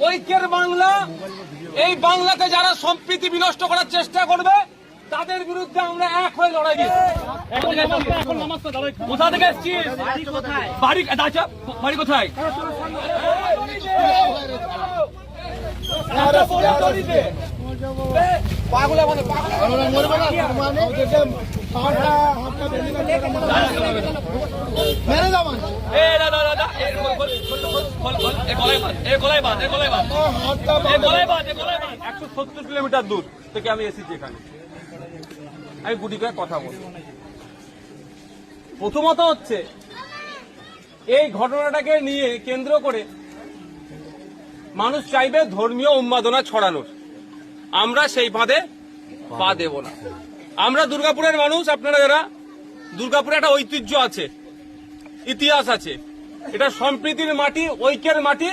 ঐক্যের বাংলা এই বাংলাতে যারা সম্প্রীতি বিনষ্ট করার চেষ্টা করবে তাদের বিরুদ্ধে আমরা এক হয়ে লড়াই কোথা থেকে এসছিস বাড়ি আচ্ছা বাড়ি কোথায় পাগলা মানে পাগলা মানে মেরে যাব সত্তর কিলোমিটার দূর থেকে আমি এসেছি এখানে। আমি গুটি করে কথা বলব। প্রথমত হচ্ছে, এই ঘটনাটাকে নিয়ে কেন্দ্র করে মানুষ চাইবে ধর্মীয় উন্মাদনা ছড়ানোর। আমরা সেই ফাঁদে পা দেব না। আমরা দুর্গাপুরের মানুষ, আপনারা যারা, দুর্গাপুরে একটা ঐতিহ্য আছে, ইতিহাস আছে। এটা সম্প্রীতির মাটি, ঐক্যের মাটি।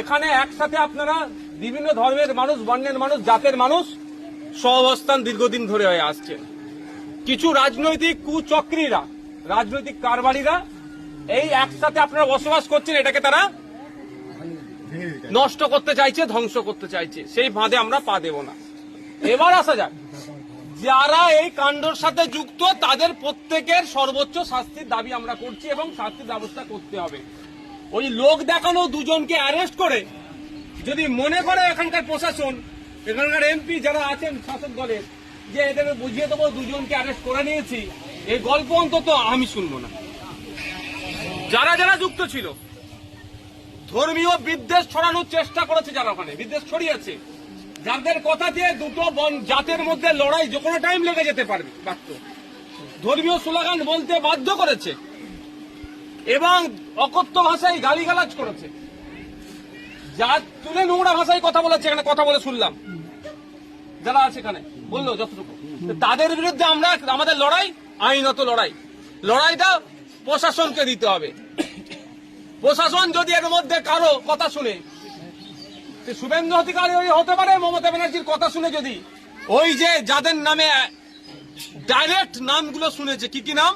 এখানে একসাথে আপনারা বিভিন্ন ধর্মের মানুষ, বর্ণের মানুষ, জাতের মানুষ সহাবস্থান দীর্ঘদিন ধরে হয়ে আসছে। কিছু রাজনৈতিক কুচক্রীরা, রাজনৈতিক কারবারিরা এই একসাথে আপনারা বসবাস করছেন, এটাকে তারা নষ্ট করতে চাইছে, ধ্বংস করতে চাইছে। সেই ফাঁদে আমরা পা দেব না। এবার আসা যাক। যারা এই কাণ্ডর সাথে যুক্ত, তাদের প্রত্যেকের সর্বোচ্চ শাস্তির দাবি আমরা করছি এবং শাস্তির ব্যবস্থা করতে হবে। ওই লোক দেখানো দুজনকে অ্যারেস্ট করে, যদি মনে করে এখানকার প্রশাসন, এখানকার এমপি যারা আছেন শাসক দলের, যে এদের বুঝিয়ে দেবো, দুজনকে অ্যারেস্ট করে নিয়েছি, এই গল্প অন্তত আমি শুনব না। যারা যারা যুক্ত ছিল, ধর্মীয় বিদ্বেষ ছড়ানোর চেষ্টা করেছে যারা ওখানে, বিদ্বেষ ছড়িয়েছে যাদের কথা দিয়ে দুটো জাতের মধ্যে লড়াই যে কোনো টাইম লেগে যেতে পারবে ধর্মীয় স্লোগান বলতে বাধ্য করেছে এবং অকথ্য ভাষায় গালিগালাজ করেছে। যা তুলে নোংরা ভাষায় কথা বলেছে, এখানে কথা বলে শুনলাম। যারা আছে এখানে, বলল যতটুকু। তাদের বিরুদ্ধে আমরা, আমাদের লড়াই, আইনত লড়াই। লড়াইটা প্রশাসনকে দিতে হবে। প্রশাসন যদি এর মধ্যে কারও কথা শুনে শুভেন্দু অধিকারী হতে পারে মমতা ব্যানার্জির কথা শুনে যদি। ওই যে যাদের নামে ডাইরেক্ট নামগুলো শুনেছে কি কি নাম?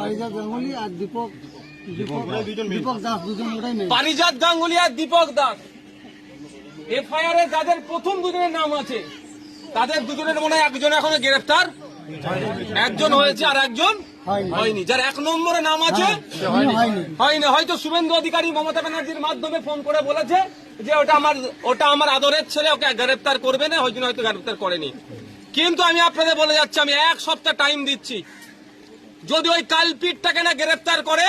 পারিজাত গাঙ্গুলি আর দীপক দীপক দীপক দাস। দুজন ওটাই নেই। পারিজাত গাঙ্গুলি আর এফআইআর এ যাদের প্রথম দুজনের নাম আছে তাদের দুজনের মনে হয় একজন এখনও গ্রেফতার একজন হয়েছে আর একজন হয়নি। যার এক নম্বরে নাম আছে হয়নি। হয়নি। হয়তো শুভেন্দু অধিকারী মমতা ব্যানার্জির মাধ্যমে ফোন করে বলেছে যে ওটা আমার ওটা আমার আদরের ছেলে ওকে গ্রেফতার করবে না ওই জন্য হয়তো গ্রেফতার করেনি। কিন্তু আমি আপনাদের বলে যাচ্ছি আমি এক সপ্তাহ টাইম দিচ্ছি। যদি ওই কালপিটটাকে না গ্রেফতার করে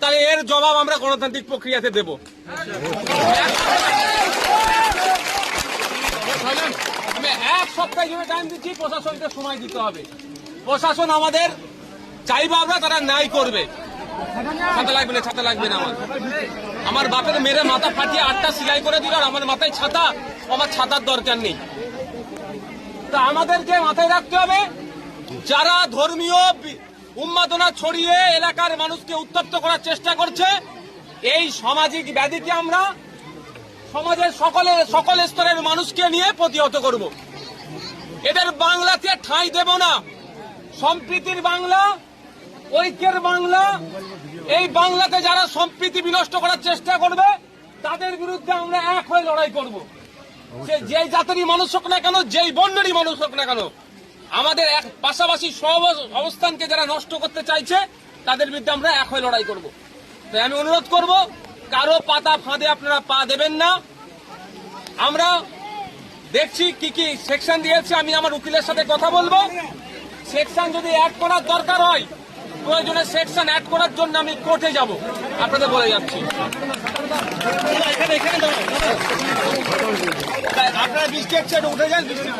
তাহলে এর জবাব আমরা গণতান্ত্রিক প্রক্রিয়াতে দেব। আমি এক সপ্তাহ জন্য টাইম দিচ্ছি, প্রশাসনকে সময় দিতে হবে। প্রশাসন আমাদের চাইব আমরা, তারা ন্যায় করবে। ছাতা লাগবে না, ছাতা লাগবে না আমার। আমার বাপের মেরে মাথা ফাটিয়ে আটটা সিলাই করে দিল, আর আমার মাথায় ছাতা, আমার ছাতার দরকার নেই। তা আমাদেরকে মাথায় রাখতে হবে, যারা ধর্মীয় উন্মাদনা ছড়িয়ে এলাকার মানুষকে উত্তপ্ত করার চেষ্টা করছে, এই সামাজিক ব্যাধিকে আমরা সমাজের সকলে সকল স্তরের মানুষকে নিয়ে প্রতিহত করব। এদের বাংলাতে ঠাঁই দেব না। সম্প্রীতির বাংলা ঐক্যের বাংলা এই বাংলাতে যারা সম্প্রীতি বিনষ্ট করার চেষ্টা করবে তাদের বিরুদ্ধে আমরা এক হয়ে লড়াই করব। যে যেই জাতেরই মানুষ হোক না কেন যেই বর্ণেরই মানুষ হোক না কেন আমাদের এক পাশাপাশি সব অবস্থানকে যারা নষ্ট করতে চাইছে তাদের বিরুদ্ধে আমরা এক হয়ে লড়াই করব। তাই আমি অনুরোধ করব কারও পাতা ফাঁদে আপনারা পা দেবেন না। আমরা দেখছি কি কি সেকশন দিয়েছে, আমি আমার উকিলের সাথে কথা বলব। সেকশন যদি অ্যাড করার দরকার হয়, প্রয়োজনে সেকশন অ্যাড করার জন্য আমি কোর্টে যাব। আপনাদের বলে যাচ্ছি। আপনারা বৃষ্টি হচ্ছে উঠে যান, বৃষ্টি